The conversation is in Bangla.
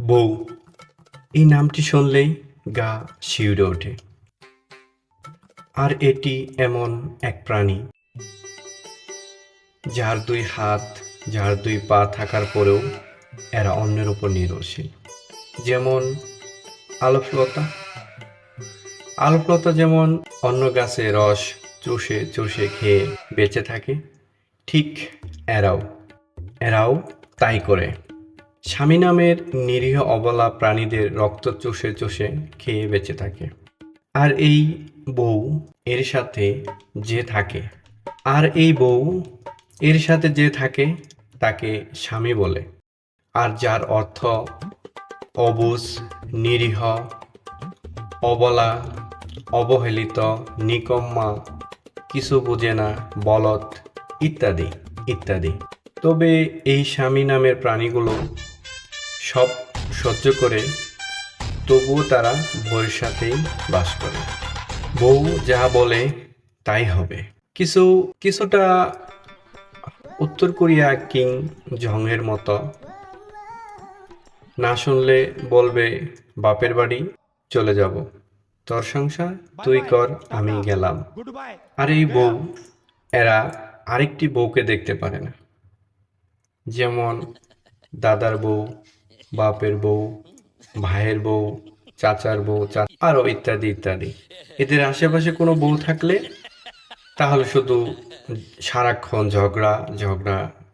বউ। এই নামটি শুনলেই গা শিউরে ওঠে। আর এটি এমন এক প্রাণী, যার দুই হাত, যার দুই পা থাকার পরেও এরা অন্যের উপর নির্ভরশীল। যেমন আলোকলতা। আলোকলতা যেমন অন্য গাছে রস চুষে চুষে খেয়ে বেঁচে থাকে, ঠিক এরাও। এরাও তাই করে। স্বামী নামের নিরীহ অবলা প্রাণীদের রক্ত চুষে চুষে খেয়ে বেঁচে থাকে। আর এই বউ এর সাথে যে থাকে। আর এই বউ এর সাথে যে থাকে তাকে স্বামী বলে। আর যার অর্থ অবুজ, নিরীহ, অবলা, অবহেলিত, নিকম্মা, কিছু বুঝে না, বলদ ইত্যাদি ইত্যাদি। তবে এই স্বামী নামের প্রাণীগুলো সব সহ্য করে তবুও তারা বউয়ের সাথেই বাস করে। বউ যা বলে তাই হবে। কিছু কিছুটা উত্তর কোরিয়া কিং জংয়ের মতো না শুনলে বলবে বাপের বাড়ি চলে যাব। তোর সংসার তুই কর আমি গেলাম। আর এই বউ এরা আরেকটি বউকে দেখতে পারে না। যেমন দাদার বউ বাপের বউ, ভাইয়ের বউ, চাচার বউ, চা আরও ইত্যাদি ইত্যাদি। এদের আশেপাশে কোনো বউ থাকলে তাহলে শুধু সারাক্ষণ ঝগড়া ঝগড়া